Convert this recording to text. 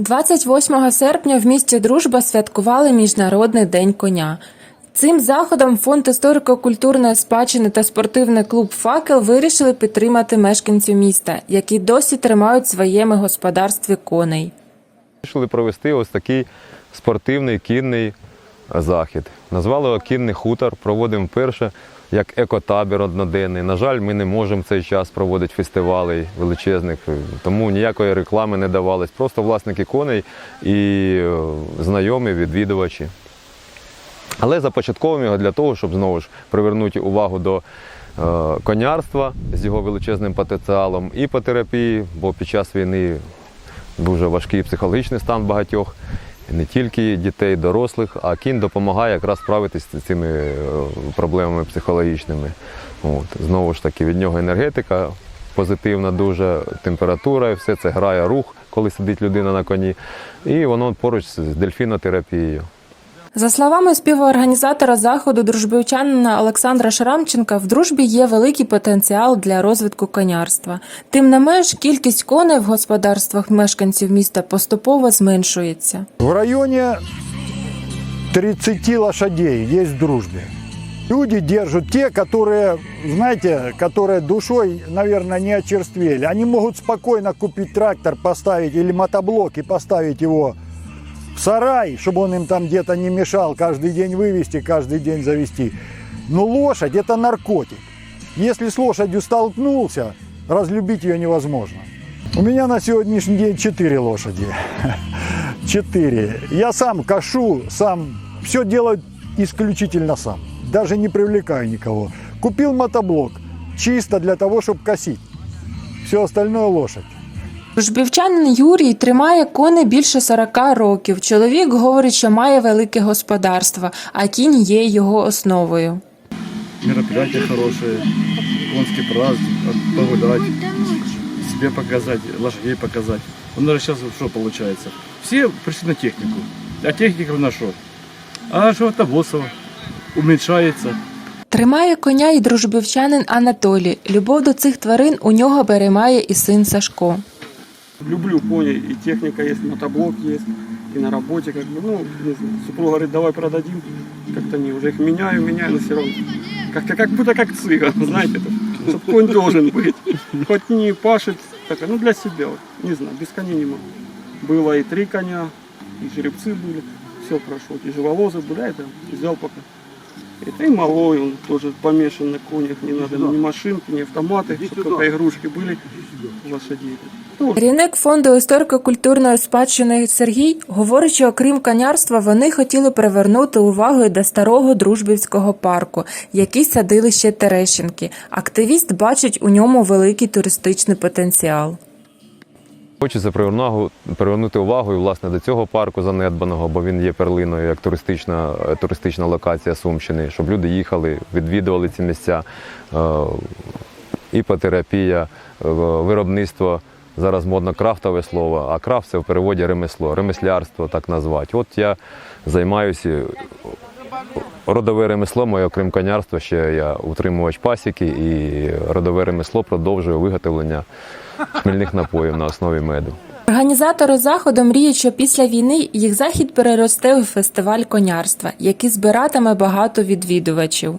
28 серпня в місті Дружба святкували Міжнародний день коня. Цим заходом фонд історико-культурної спадщини та спортивний клуб Факел вирішили підтримати мешканців міста, які досі тримають в своєму господарстві коней. Вирішили провести ось такий спортивний кінний захід. Назвали його кінний хутор. Проводимо вперше як екотабір одноденний. На жаль, ми не можемо в цей час проводити фестивалей величезних, тому ніякої реклами не давалось. Просто власники коней і е, знайомі відвідувачі. Але започатковуємо його для того, щоб знову ж привернути увагу до е, конярства з його величезним потенціалом, іпотерапії, бо під час війни дуже важкий психологічний стан багатьох, і не тільки дітей, дорослих, а кінь допомагає якраз справитися з цими е, проблемами психологічними. От. Знову ж таки, від нього енергетика позитивна, дуже температура, і все це грає рух, коли сидить людина на коні. І воно поруч з дельфінотерапією. За словами співорганізатора заходу дружбівчанина Олександра Шарамченка, в дружбі є великий потенціал для розвитку конярства. Тим не менш, кількість коней в господарствах мешканців міста поступово зменшується. В районе 30 лошадей есть в дружбе. Люди держат те, которые, знаете, которые душой, наверное, не очерствели. Они могут спокойно купить трактор, поставить или мотоблок и поставить его сарай, чтобы он им там где-то не мешал, каждый день вывести, каждый день завести. Но лошадь – это наркотик. Если с лошадью столкнулся, разлюбить ее невозможно. У меня на сегодняшний день 4 лошади. Четыре. Я сам кашу, сам все делаю исключительно сам. Даже не привлекаю никого. Купил мотоблок чисто для того, чтобы косить. Все остальное лошадь. Дружбівчанин Юрій тримає коней більше 40 років. Чоловік говорить, що має велике господарство, а кінь є його основою. мероприятия хорошие, конский праздник, погулять, себе показать, лошадей показать. У нас сейчас что получается? Все пришли на технику, а техника на что? А животобосов уменьшается. Тримає коня і дружбівчанин Анатолій. Любов до цих тварин у нього переймає і син Сашко. Люблю пони, и техника есть, мотоблок есть, и на работе, как бы, ну, не знаю, супруга говорит, давай продадим, как-то не, уже их меняю, меняю, но все равно, как-то как будто как цыган, знаете, чтобы конь должен быть, хоть не пашет, так, ну, для себя, вот, не знаю, без коней не могу. Было и три коня, и жеребцы были, все прошло, и живолозы были, это взял пока. Это и малой, он тоже помешан на конях, не надо ни машинки, ни автоматы, чтобы только игрушки были у лошадей. Ну, Керівник фонду історико-культурної спадщини Сергій говорить, що окрім конярства, вони хотіли привернути увагу і до старого дружбівського парку, який садили ще Терещенки. Активіст бачить у ньому великий туристичний потенціал. Хочеться привернути увагу і власне до цього парку занедбаного, бо він є перлиною як туристична, е, туристична локація Сумщини, щоб люди їхали, відвідували ці місця. Е, Іпотерапія, е, виробництво. Зараз модно крафтове слово, а крафт це в переводі ремесло, ремеслярство так назвати. От я займаюся родове ремесло, моє окрім конярства, ще я утримувач пасіки і родове ремесло продовжує виготовлення хмельних напоїв на основі меду. Організатори заходу мріють, що після війни їх захід переросте у фестиваль конярства, який збиратиме багато відвідувачів.